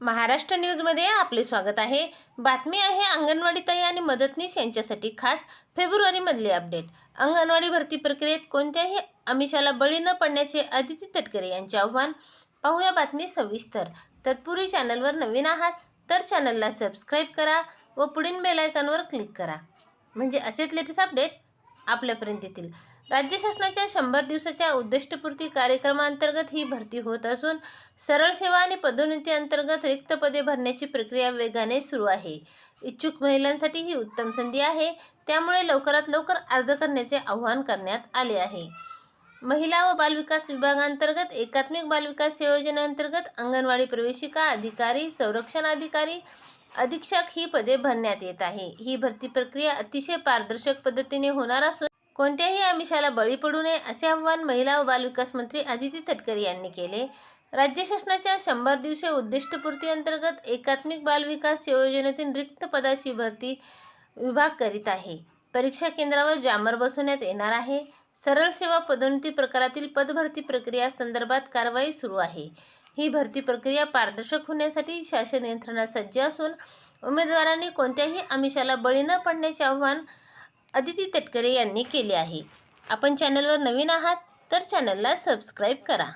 महाराष्ट्र न्यूजमध्ये आपले स्वागत आहे. बातमी आहे अंगणवाडी ताई आणि मदतनीस यांच्यासाठी खास फेब्रुवारीमधली अपडेट. अंगणवाडी भरती प्रक्रियेत कोणत्याही आमिषाला बळी न पडण्याचे अदिती तटकरे यांचे आव्हान. पाहूया बातमी सविस्तर. तत्पूर्वी चॅनलवर नवीन आहात तर चॅनलला सबस्क्राईब करा व पुढील बेलायकॉनवर क्लिक करा. म्हणजे असेच लेटेस्ट अपडेट आपल्यापर्यंत येतील. राज्य शासनाच्या शंभर दिवसाच्या उद्दिष्टपूर्ती कार्यक्रमाअंतर्गत ही भरती होत असून सरळ सेवा आणि पदोन्नती अंतर्गत रिक्त पदे भरण्याची प्रक्रिया वेगाने सुरू आहे. इच्छुक महिलांसाठी ही उत्तम संधी आहे. त्यामुळे लवकरात लवकर अर्ज करण्याचे आवाहन करण्यात आले आहे. महिला व बालविकास विभागांतर्गत एकात्मिक बालविकास योजनेअंतर्गत अंगणवाडी प्रवेशिका अधिकारी संरक्षण अधिकारी अधीक्षक ही पदे भरण्यात येत आहे. ही भरती प्रक्रिया अतिशय पारदर्शक पद्धतीने होणार असून कोणत्याही आमिषाला बळी पडू नये असे आव्हान महिला व बालविकास मंत्री आदिती तटकरे यांनी केले. राज्य शासनाच्या शंभर दिवसीय उद्दिष्टपूर्ती अंतर्गत एकात्मिक बालविकास योजनेतील रिक्त पदाची भरती विभाग करीत आहे. परीक्षा केंद्रावर जामर बसवण्यात येणार आहे. सरळ सेवा पदोन्नती प्रकारातील पदभरती प्रक्रिया संदर्भात कारवाई सुरू आहे. ही भरती प्रक्रिया पारदर्शक होण्यासाठी शासन यंत्रणा सज्ज असून उमेदवारांनी कोणत्याही आमिषाला बळी न पडण्याचे आव्हान अदिती तटकरे यांनी केले आहे. आपण चॅनलवर नवीन आहात तर चॅनलला सबस्क्राईब करा.